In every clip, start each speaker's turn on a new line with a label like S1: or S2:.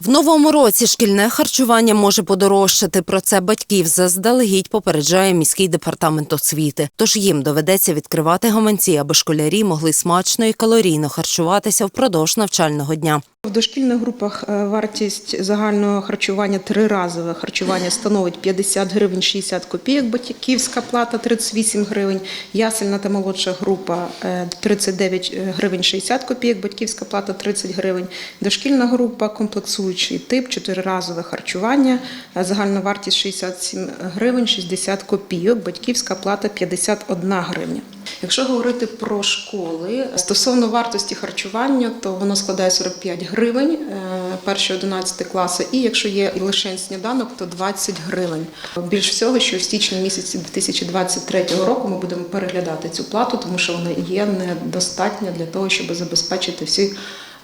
S1: В новому році шкільне харчування може подорожчати. Про це батьків заздалегідь попереджає міський департамент освіти. Тож їм доведеться відкривати гаманці, аби школярі могли смачно і калорійно харчуватися впродовж навчального дня.
S2: В дошкільних групах е, вартість загального харчування триразове харчування становить 50 гривень 60 копійок, батьківська плата 38 гривень, ясельна та молодша група е, 39 гривень 60 копійок, батьківська плата 30 гривень. Дошкільна група комплексуючий тип, чотириразове харчування, е, загальна вартість 67 гривень 60 копійок, батьківська плата 51 гривня. Якщо говорити про школи стосовно вартості харчування, то воно складає 45 гривень е, перші 11 класи, і якщо є лише сніданок, то 20 гривень. Більш всього, що в січні місяці 2023 року ми будемо переглядати цю плату, тому що вона є недостатня для того, щоб забезпечити всі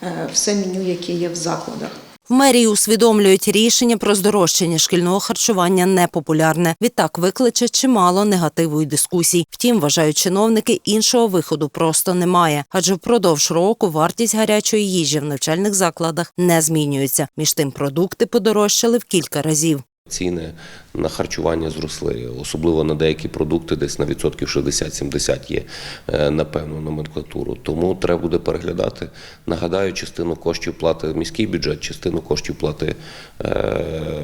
S2: е, все меню, яке є в закладах.
S1: В мерії усвідомлюють рішення про здорожчання шкільного харчування непопулярне. Відтак викличе чимало негативу і дискусій. Втім, вважають чиновники, іншого виходу просто немає, адже впродовж року вартість гарячої їжі в навчальних закладах не змінюється. Між тим продукти подорожчали в кілька разів.
S3: Ціни на харчування зросли, особливо на деякі продукти, десь на відсотків 60-70 є е, на певну номенклатуру. Тому треба буде переглядати. Нагадаю, частину коштів платить міський бюджет, частину коштів платить е,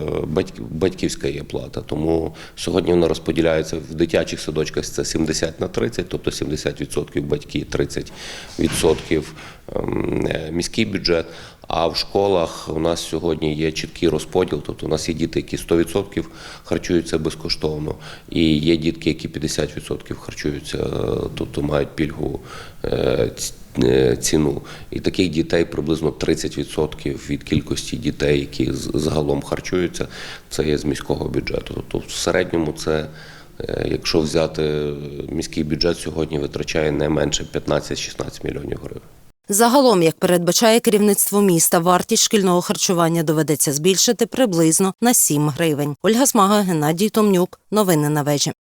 S3: батьківська є плата. Тому сьогодні вона розподіляється в дитячих садочках це 70 на 30, тобто 70% батьки, 30% ем, е, міський бюджет. А в школах у нас сьогодні є чіткий розподіл. Тобто у нас є діти, які 100% харчуються безкоштовно, і є дітки, які 50% харчуються, е, тобто мають пільгову е, е, ціну. І таких дітей приблизно 30% від кількості дітей, які загалом харчуються, це є з міського бюджету. Тобто в середньому це. Якщо взяти міський бюджет сьогодні витрачає не менше 15-16 мільйонів гривень.
S1: Загалом, як передбачає керівництво міста, вартість шкільного харчування доведеться збільшити приблизно на 7 гривень. Ольга Смага, Геннадій Томнюк. Новини на вежі.